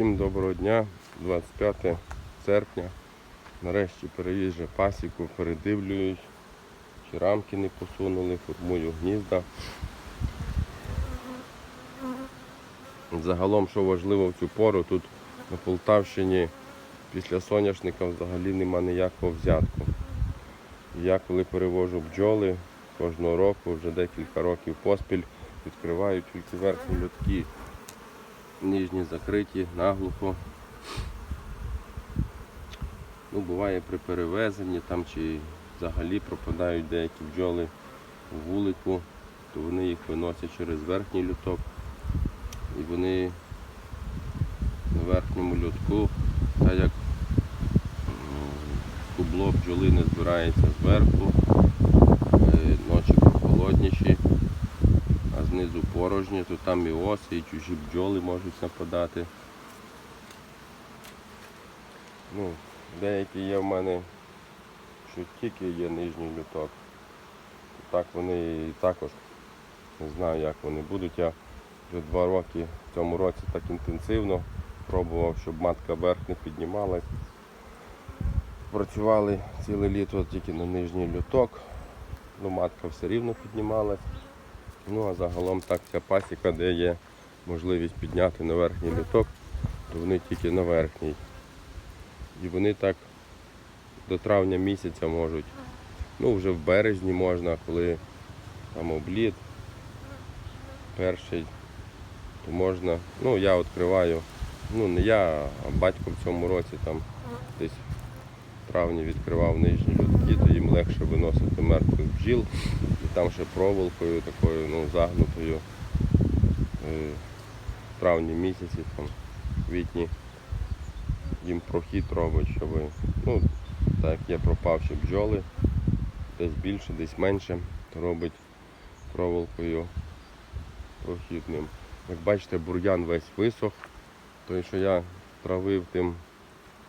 Всім доброго дня, 25 серпня. Нарешті переїжджу пасіку, передивлюють, чи рамки не посунули, формую гнізда. Загалом, що важливо в цю пору, тут на Полтавщині після соняшника взагалі нема ніякого взятку. Я коли перевожу бджоли кожного року, вже декілька років поспіль, відкриваю тільки верхні льотки нижні закриті, наглухо. Ну, буває при перевезенні там чи взагалі пропадають деякі бджоли в вулику, то вони їх виносять через верхній люток. І вони на верхньому лютку, так як кубло бджоли не збирається зверху, знизу порожні, то там і оси, і чужі бджоли можуть нападати. Ну, деякі є в мене, що тільки є нижній люток. Так вони і також не знаю, як вони будуть. Я вже два роки в цьому році так інтенсивно пробував, щоб матка вверх не піднімалась. Працювали ціле літо тільки на нижній люток. Ну, матка все рівно піднімалась. Ну а загалом так ця пасіка, де є можливість підняти на верхній літок, то вони тільки на верхній. І вони так до травня місяця можуть. Ну вже в березні можна, коли там обліт перший, то можна. Ну я відкриваю, ну не я, а батько в цьому році там десь травні відкривав нижні людки, то їм легше виносити мертвих бджіл. І там ще проволокою такою ну, загнутою е, в травні місяці, там, квітні їм прохід робить, щоб ну, так як є пропавші бджоли, десь більше, десь менше, то робить проволокою прохідним. Як бачите, бур'ян весь висох, той, що я травив тим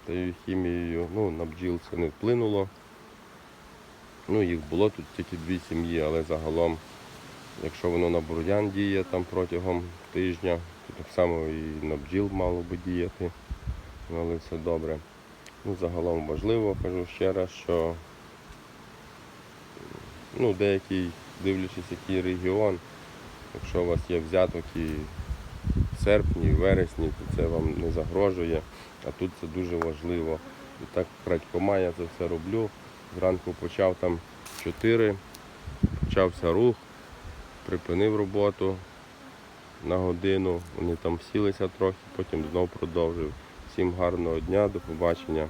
тією хімією, ну, на бджіл це не вплинуло. Ну, їх було тут тільки дві сім'ї, але загалом, якщо воно на бур'ян діє там протягом тижня, то так само і на бджіл мало би діяти. Ну, але все добре. Ну, загалом важливо, кажу ще раз, що ну, деякий, дивлячись, який регіон, якщо у вас є взяток і серпні, вересні, то це вам не загрожує, а тут це дуже важливо. І так крадькома я це все роблю. Зранку почав там 4, почався рух, припинив роботу на годину, вони там сілися трохи, потім знов продовжив. Всім гарного дня, до побачення.